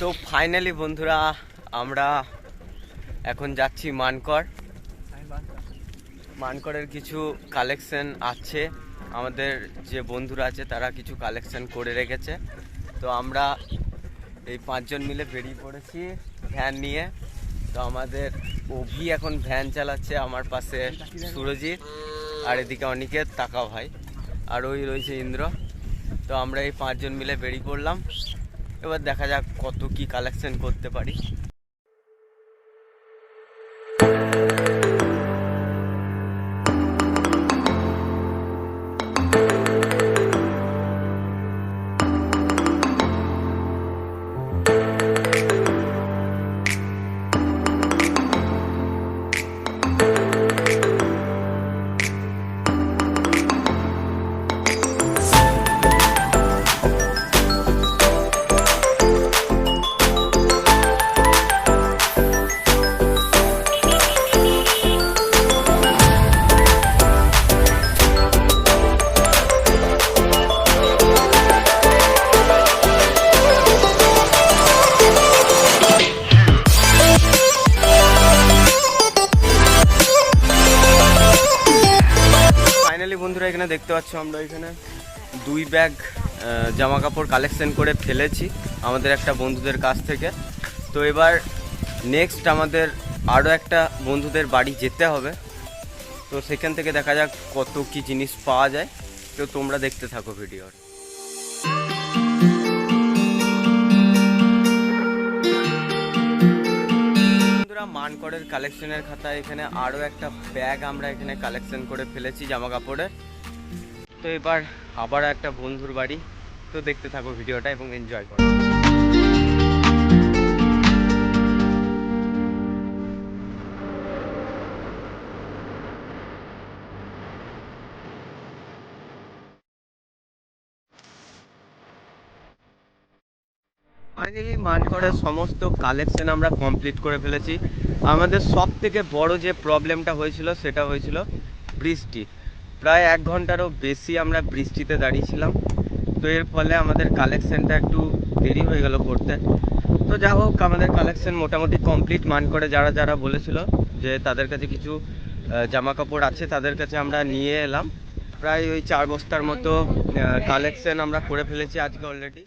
তো ফাইনালি বন্ধুরা, আমরা এখন যাচ্ছি মানকর মানকরের কিছু কালেকশন আছে। আমাদের যে বন্ধুরা আছে, তারা কিছু কালেকশন করে রেখেছে। তো আমরা এই পাঁচজন মিলে বেরিয়ে পড়েছি ভ্যান নিয়ে। তো আমাদের অভি এখন ভ্যান চালাচ্ছে আমার পাশে সুরজিৎ আর এদিকে অনিকেত তাকা ভাই। আর ওই রয়েছে ইন্দ্র। তো আমরা এই পাঁচজন মিলে বেরিয়ে পড়লাম। এবার দেখা যাক কত কি কালেকশন করতে পারি। বন্ধুরা, এখানে দেখতে পাচ্ছ আমরা এখানে দুই ব্যাগ জামা কাপড় কালেকশন করে ফেলেছি আমাদের একটা বন্ধুদের কাছ থেকে। তো এবার নেক্সট আমাদের আরও একটা বন্ধুদের বাড়ি যেতে হবে। তো সেখান থেকে দেখা যাক কত কি জিনিস পাওয়া যায়। তো তোমরা দেখতে থাকো ভিডিওর মানকরের কালেকশনের খাতা এখানে আরও একটা ব্যাগ আমরা এখানে কালেকশন করে ফেলেছি জামা কাপড়ের তো এবার আবার একটা বন্ধুর বাড়ি। তো দেখতে থাকো ভিডিওটা এবং এনজয় করো। ফাইনালি মানকরের সমস্ত কালেকশন আমরা কমপ্লিট করে ফেলেছি। আমাদের সব থেকে বড় যে প্রবলেমটা হয়েছিল, সেটা হয়েছিল বৃষ্টি। প্রায় এক ঘন্টারও বেশি আমরা বৃষ্টিতে দাঁড়িয়েছিলাম। তো এর ফলে আমাদের কালেকশনটা একটু দেরি হয়ে গেল করতে। তো যা হোক, আমাদের কালেকশন মোটামুটি কমপ্লিট মান করে যারা যারা বলেছিল যে তাদের কাছে কিছু জামা কাপড় আছে, তাদের কাছে আমরা নিয়ে এলাম। প্রায় ওই চার বস্তার মতো কালেকশন আমরা করে ফেলেছি আজকে অলরেডি